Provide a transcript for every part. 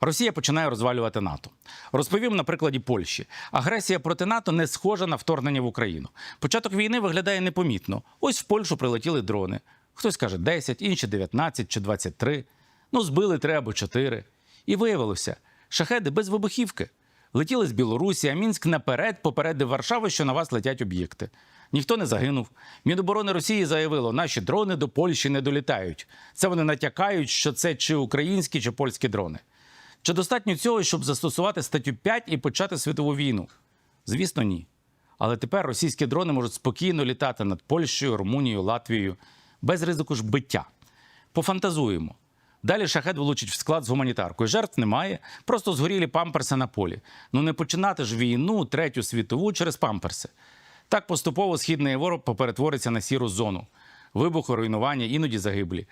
Росія починає розвалювати НАТО. Розповім на прикладі Польщі. Агресія проти НАТО не схожа на вторгнення в Україну. Початок війни виглядає непомітно. Ось в Польщу прилетіли дрони. Хтось каже 10, інші 19 чи 23. Ну, збили три або чотири. І виявилося, шахеди без вибухівки. Летіли з Білорусі, а Мінськ наперед попередив Варшаву, що на вас летять об'єкти. Ніхто не загинув. Міноборони Росії заявило, наші дрони до Польщі не долітають. Це вони натякають, що це чи українські, чи польські дрони. Чи достатньо цього, щоб застосувати статтю 5 і почати світову війну? Звісно, ні. Але тепер російські дрони можуть спокійно літати над Польщею, Румунією, Латвією без ризику ж биття. Пофантазуємо. Далі шахет влучить в склад з гуманітаркою. Жертв немає, просто згорілі памперси на полі. Ну не починати ж війну, третю світову через памперси. Так поступово східна Європа перетвориться на сіру зону. Вибухи, руйнування, іноді загиблі.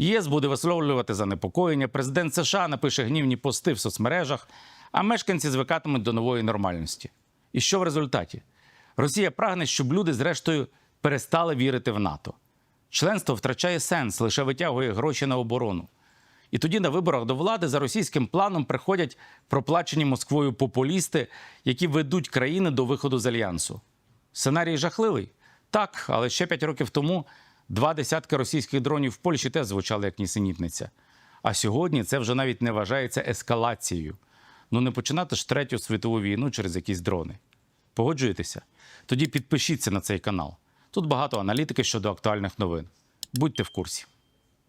ЄС буде висловлювати занепокоєння. Президент США напише гнівні пости в соцмережах, а мешканці звикатимуть до нової нормальності. І що в результаті? Росія прагне, щоб люди, зрештою, перестали вірити в НАТО. Членство втрачає сенс, лише витягує гроші на оборону. І тоді на виборах до влади за російським планом приходять проплачені Москвою популісти, які ведуть країни до виходу з альянсу. Сценарій жахливий? Так, але ще п'ять років тому два десятки російських дронів в Польщі теж звучали як нісенітниця. А сьогодні це вже навіть не вважається ескалацією. Ну не починати ж третю світову війну через якісь дрони. Погоджуєтеся? Тоді підпишіться на цей канал. Тут багато аналітики щодо актуальних новин. Будьте в курсі.